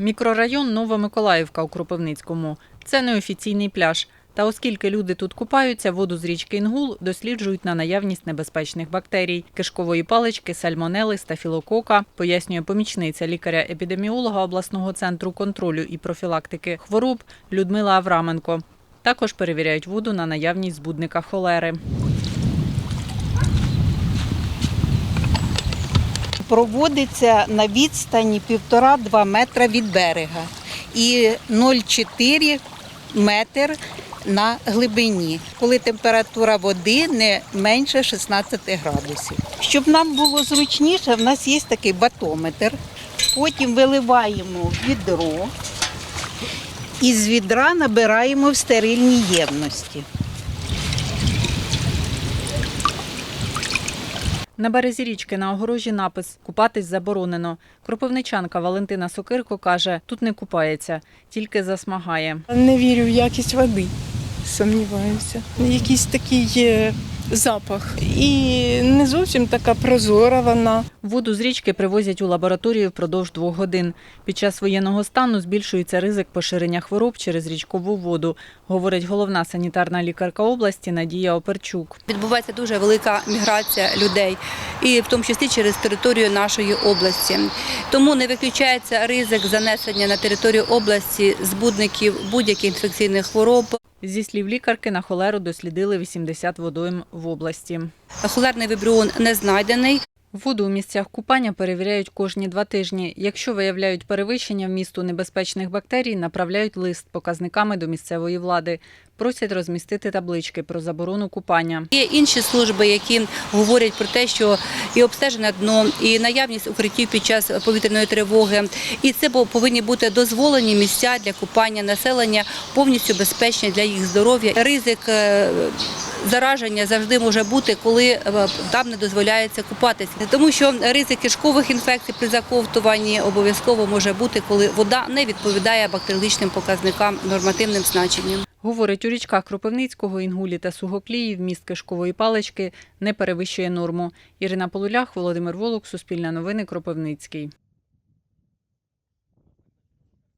Мікрорайон Новомиколаївка у Кропивницькому. Це неофіційний пляж. Та оскільки люди тут купаються, воду з річки Інгул досліджують на наявність небезпечних бактерій – кишкової палички, сальмонели, стафілокока, пояснює помічниця лікаря-епідеміолога обласного центру контролю і профілактики хвороб Людмила Авраменко. Також перевіряють воду на наявність збудника холери. Проводиться на відстані 1,5-2 метра від берега і 0,4 метр на глибині, коли температура води не менше 16 градусів. Щоб нам було зручніше, в нас є такий батометр. Потім виливаємо відро і з відра набираємо в стерильній ємності. На березі річки на огорожі напис «Купатись заборонено». Кропивничанка Валентина Сокирко каже, тут не купається, тільки засмагає. Не вірю в якість води, сумніваюся. Якийсь такий є запах. І не зовсім така прозора вона. Воду з річки привозять у лабораторію впродовж двох годин. Під час воєнного стану збільшується ризик поширення хвороб через річкову воду, говорить головна санітарна лікарка області Надія Оперчук. Відбувається дуже велика міграція людей, і в тому числі через територію нашої області. Тому не виключається ризик занесення на територію області збудників будь-яких інфекційних хвороб. Зі слів лікарки, на холеру дослідили 80 водойм в області. Холерний вибріон не знайдений. Воду у місцях купання перевіряють кожні два тижні. Якщо виявляють перевищення вмісту небезпечних бактерій, направляють лист показниками до місцевої влади. Просять розмістити таблички про заборону купання. Є інші служби, які говорять про те, що і обстежене дно, і наявність укриттів під час повітряної тривоги. І це повинні бути дозволені місця для купання населення, повністю безпечні для їх здоров'я. Ризик е, зараження завжди може бути, коли е, там не дозволяється купатися. Тому що ризик кишкових інфекцій при заковтуванні обов'язково може бути, коли вода не відповідає бактеріологічним показникам нормативним значенням. Говорить, у річках Кропивницького, Інгулі та Сугоклії вміст кишкової палички не перевищує норму. Ірина Полулях, Володимир Волок, Суспільне новини, Кропивницький.